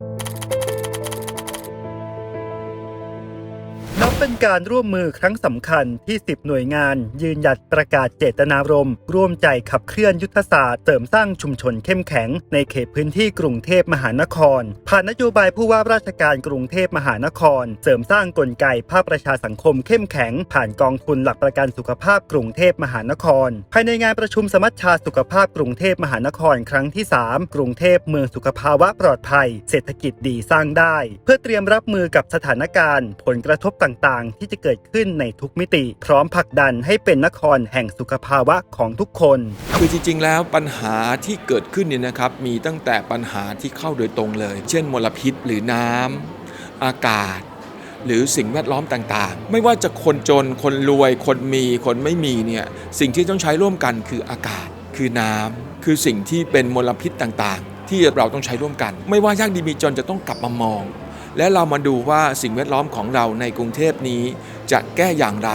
นั เป็นการร่วมมือครั้งสำคัญที่ 10 หน่วยงาน ยืนหยัดประกาศเจตนารมณ์ร่วมใจขับเคลื่อนยุทธศาสตร์เสริมสร้างชุมชนเข้มแข็ง ในเขตพื้นที่กรุงเทพมหานคร ผ่านนโยบายผู้ว่าราชการกรุงเทพมหานคร เสริมสร้างกลไกภาคประชาสังคมเข้มแข็ง ผ่านกองทุนหลักประกันสุขภาพกรุงเทพมหานคร ภายในงานประชุมสมัชชาสุขภาพกรุงเทพมหานครครั้งที่ 3 กรุงเทพเมืองสุขภาวะปลอดภัย เศรษฐกิจดีสร้างได้ เพื่อเตรียมรับมือกับสถานการณ์ ผลกระทบต่างๆ ที่จะเกิดขึ้นในทุกมิติ พร้อมผลักดันให้เป็นนครแห่งสุขภาวะของทุกคน คือจริง ๆ แล้วปัญหาที่เกิดขึ้นเนี่ยนะครับ มีตั้งแต่ปัญหาที่เข้าโดยตรงเลย เช่น มลพิษหรือน้ำอากาศหรือสิ่งแวดล้อมต่างๆ ไม่ว่าจะคนจน คนรวย คนมี คนไม่มีเนี่ย สิ่งที่ต้องใช้ร่วมกันคืออากาศ คือน้ำคือสิ่งที่เป็นมลพิษต่างๆ ที่เราต้องใช้ร่วมกัน ไม่ว่ายากดีมีจนจะต้องกลับมามอง และเรามาดูว่าสิ่งแวดล้อมของเราในกรุงเทพนี้จะแก้อย่างไร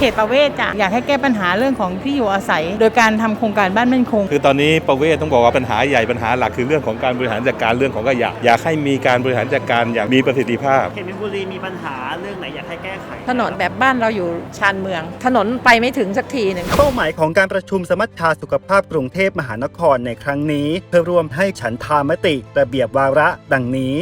เขตประเวศจะอยากให้แก้ปัญหาเรื่องของที่อยู่อาศัย โดยการทำโครงการบ้านมั่นคง คือตอนนี้ประเวศต้องบอกว่าปัญหาใหญ่ปัญหาหลักคือเรื่องของการบริหารจัดการเรื่องของขยะอยากให้มีการบริหารจัดการอย่างมีประสิทธิภาพเขตมินบุรีมีปัญหาเรื่องไหนอยากให้แก้ไข ถนนแบบบ้านเราอยู่ชานเมือง ถนนไปไม่ถึงสักทีหนึ่งเป้าหมายของการประชุมสมัชชาสุขภาพกรุงเทพมหานครในครั้งนี้ เพื่อร่วมให้ฉันทามติระเบียบวาระ ดังนี้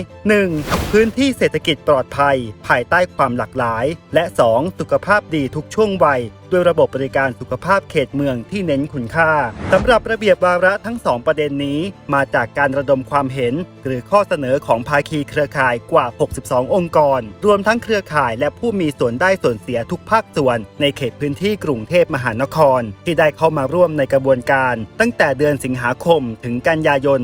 1. พื้นที่เศรษฐกิจปลอดภัย ภายใต้ความหลากหลาย และ 2. สุขภาพดีทุกช่วงวัย ด้วยระบบบริการสุขภาพเขตเมืองที่เน้นคุณค่าสำหรับระเบียบวาระทั้งสองประเด็นนี้ มาจากการระดมความเห็น หรือข้อเสนอของภาคีเครือข่ายกว่า 62 องค์กร รวมทั้งเครือข่ายและผู้มีส่วนได้ส่วนเสียทุกภาคส่วน ในเขตพื้นที่กรุงเทพมหานคร ที่ได้เข้ามาร่วมในกระบวนการ ตั้งแต่เดือนสิงหาคมถึงกันยายน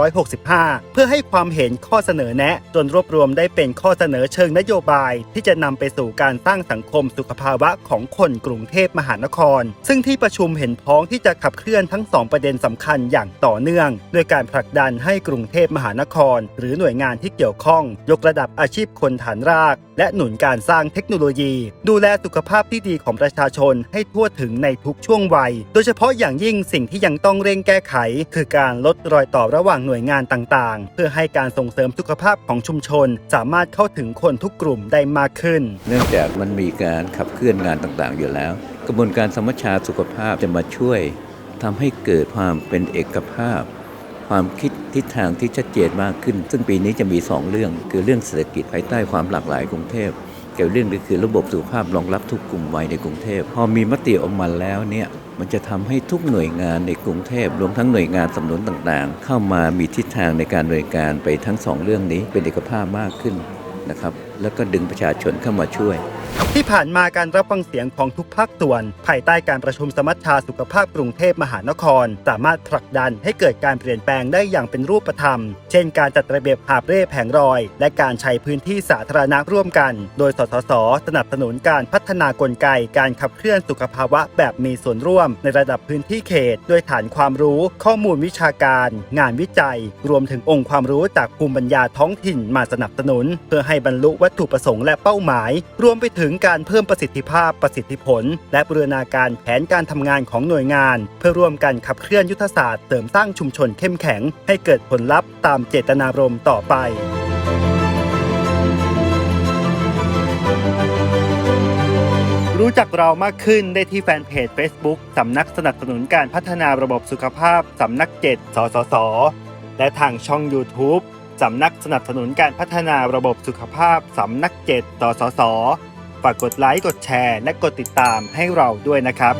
2565 เพื่อให้ความเห็นข้อเสนอแนะ จนรวบรวมได้เป็นข้อเสนอเชิงนโยบาย ที่จะนำไปสู่การสร้างสังคมสุขภาวะของคนกรุงเทพมหานคร ซึ่งที่ประชุมเห็นพ้องที่จะขับเคลื่อนทั้งสองประเด็นสำคัญอย่างต่อเนื่องโดยการผลักดันให้กรุงเทพมหานคร หรือหน่วยงานที่เกี่ยวข้อง ยกระดับอาชีพคนฐานราก และหนุนการสร้างเทคโนโลยี ดูแลสุขภาพที่ดีของประชาชนให้ทั่วถึงในทุกช่วงวัย โดยเฉพาะอย่างยิ่งสิ่งที่ยังต้องเร่งแก้ไข คือการลดรอยต่อระหว่างหน่วยงานต่างๆ เพื่อให้การส่งเสริมสุขภาพของชุมชน สามารถเข้าถึงคนทุกกลุ่มได้มากขึ้น เนื่องจากมันมีการขับเคลื่อนงานต่างๆ อยู่แล้ว กระบวนการสมัชชาสุขภาพจะมาช่วยทำให้เกิดความเป็นเอกภาพ ความคิดทิศทางที่ชัดเจนมากขึ้น ซึ่งปีนี้จะมี 2 เรื่อง คือเรื่องเศรษฐกิจภายใต้ความหลากหลายกรุงเทพเกี่ยวเรื่องก็คือระบบสุขภาพรองรับทุกกลุ่มวัยในกรุงเทพ พอมีมติออกมาแล้วเนี่ยมันจะทำให้ทุกหน่วยงานในกรุงเทพรวมทั้งหน่วยงานสำนุนต่างๆ เข้ามามีทิศทางในการดำเนินการไปทั้งสองเรื่องนี้เป็นเอกภาพมากขึ้นนะครับ แล้วก็ดึงประชาชนเข้ามาช่วย ที่ผ่านมาการรับฟังเสียงของทุกภาคส่วน ภายใต้การประชุมสมัชชาสุขภาพกรุงเทพมหานคร สามารถผลักดันให้เกิดการเปลี่ยนแปลงได้อย่างเป็นรูปธรรม เช่น การจัดระเบียบหาบเร่แผงรอย และการใช้พื้นที่สาธารณะร่วมกัน โดยสสส สนับสนุนการพัฒนากลไก การขับเคลื่อนสุขภาวะแบบมีส่วนร่วม ในระดับพื้นที่เขตด้วยฐานความรู้ ข้อมูลวิชาการ งานวิจัย รวมถึงองค์ความรู้จากภูมิปัญญาท้องถิ่นมาสนับสนุน เพื่อให้บรรลุวััตถุประสงค์และเป้าหมาย รวมไปถึงการเพิ่มประสิทธิภาพประสิทธิผล และบูรณาการแผนการทำงานของหน่วยงาน เพื่อร่วมกันขับเคลื่อนยุทธศาสตร์เสริมสร้างชุมชนเข้มแข็ง ให้เกิดผลลัพธ์ตามเจตนารมณ์ต่อไปรู้จักเรามากขึ้นได้ที่แฟนเพจ Facebook สำนักสนับสนุนการพัฒนาระบบสุขภาพ สำนักเจ็ดสสส และทางช่อง YouTube สำนักสนับสนุนการพัฒนาระบบสุขภาพสำนักเจ็ดสสสฝากกดไลค์กดแชร์ และกดติดตามให้เราด้วยนะครับ